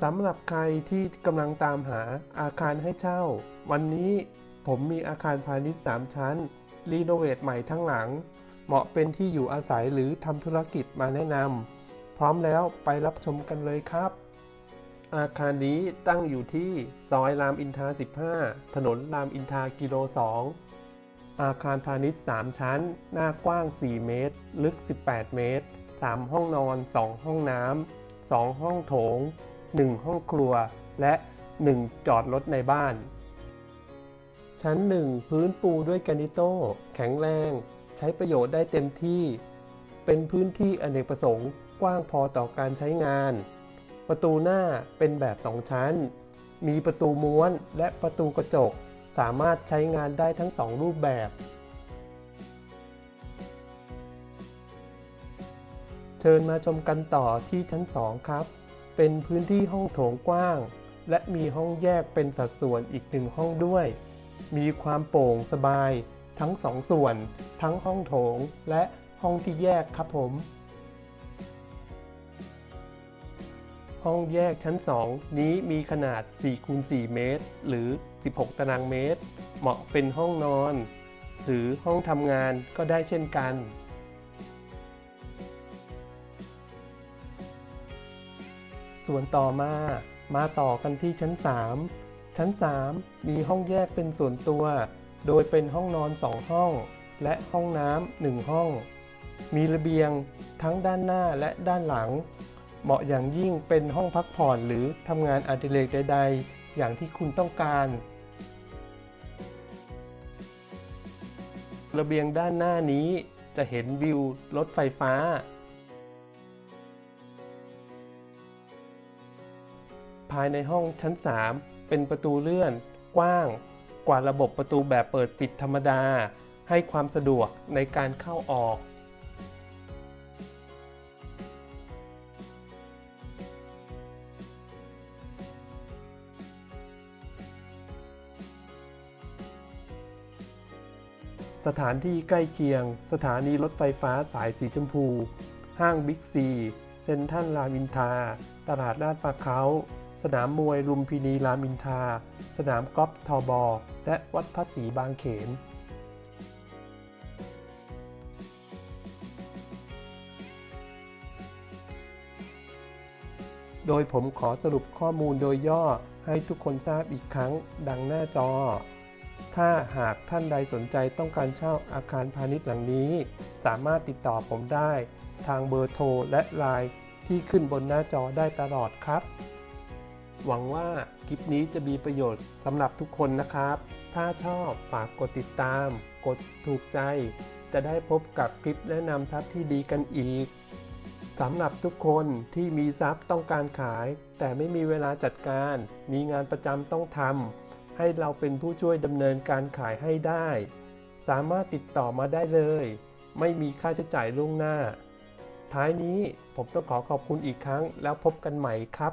สำหรับใครที่กำลังตามหาอาคารให้เช่า วันนี้ผมมีอาคารพาณิชย์ 3 ชั้น รีโนเวทใหม่ทั้งหลัง เหมาะเป็นที่อยู่อาศัยหรือทำธุรกิจมาแนะนำพร้อมแล้วไปรับชมกันเลยครับ อาคารนี้ตั้งอยู่ที่ซอยรามอินทรา15 ถนนรามอินทากิโล 2 อาคารพาณิชย์ 3 ชั้น หน้ากว้าง 4 เมตร ลึก 18 เมตร 3 ห้องนอน 2 ห้องน้ำ 2 ห้องโถง 1 ห้องครัว และ 1 จอดรถในบ้าน ชั้น 1 พื้นปูด้วยแกรนิโต้แข็งแรง ใช้ประโยชน์ได้เต็มที่ เป็นพื้นที่อเนกประสงค์กว้างพอต่อการใช้งาน ประตูหน้าเป็นแบบ 2 ชั้น มีประตูม้วนและประตูกระจก สามารถใช้งานได้ทั้ง 2 รูปแบบเชิญมาชมกันต่อที่ชั้น 2 ครับ เป็นพื้นที่ห้องโถงกว้าง และมีห้องแยกเป็นสัดส่วนอีกหนึ่งห้องด้วย มีความโปร่งสบาย ทั้งสองส่วน ทั้งห้องโถงและห้องที่แยกครับผม ห้องแยกชั้น 2 นี้มีขนาด4คูณ4เมตร หรือ 16 ตารางเมตร เหมาะเป็นห้องนอน หรือห้องทำงานก็ได้เช่นกัน ส่วนต่อมา มาต่อกันที่ชั้น 3 ชั้น 3 มีห้องแยกเป็นส่วนตัว โดยเป็นห้องนอน 2 ห้อง และห้องน้ำ1ห้อง มีระเบียงทั้งด้านหน้าและด้านหลัง เหมาะอย่างยิ่งเป็นห้องพักผ่อนหรือทำงานอดิเรกใด ๆ อย่างที่คุณต้องการ ระเบียงด้านหน้านี้จะเห็นวิวรถไฟฟ้า ภายในห้องชั้น 3 เป็นประตูเลื่อน กว้าง กว่าระบบประตูแบบเปิดปิดธรรมดา ให้ความสะดวกในการเข้าออก สถานที่ใกล้เคียง สถานีรถไฟฟ้าสายสีชมพู ห้างบิ๊กซี เซ็นทรัลรามอินทราตลาดลาดปลาเขา สนามมวยลุมพินีรามินทา สนามกอล์ฟทอบอ และวัดพระศรีบางเขนโดยผมขอสรุปข้อมูลโดยย่อให้ทุกคนทราบอีกครั้งดังหน้าจอ ถ้าหากท่านใดสนใจต้องการเช่าอาคารพาณิชย์หลังนี้ สามารถติดต่อผมได้ ทางเบอร์โทรและไลน์ที่ขึ้นบนหน้าจอได้ตลอดครับ หวังว่าคลิปนี้จะมีประโยชน์สำหรับทุกคนนะครับ ถ้าชอบฝากกดติดตาม กดถูกใจ จะได้พบกับคลิปแนะนำทรัพย์ที่ดีกันอีกสำหรับทุกคนที่มีทรัพย์ต้องการขาย แต่ไม่มีเวลาจัดการ มีงานประจำต้องทำให้เราเป็นผู้ช่วยดำเนินการขายให้ได้ สามารถติดต่อมาได้เลย ไม่มีค่าใช้จ่ายล่วงหน้า ท้ายนี้ผมต้องขอขอบคุณอีกครั้งแล้วพบกันใหม่ครับ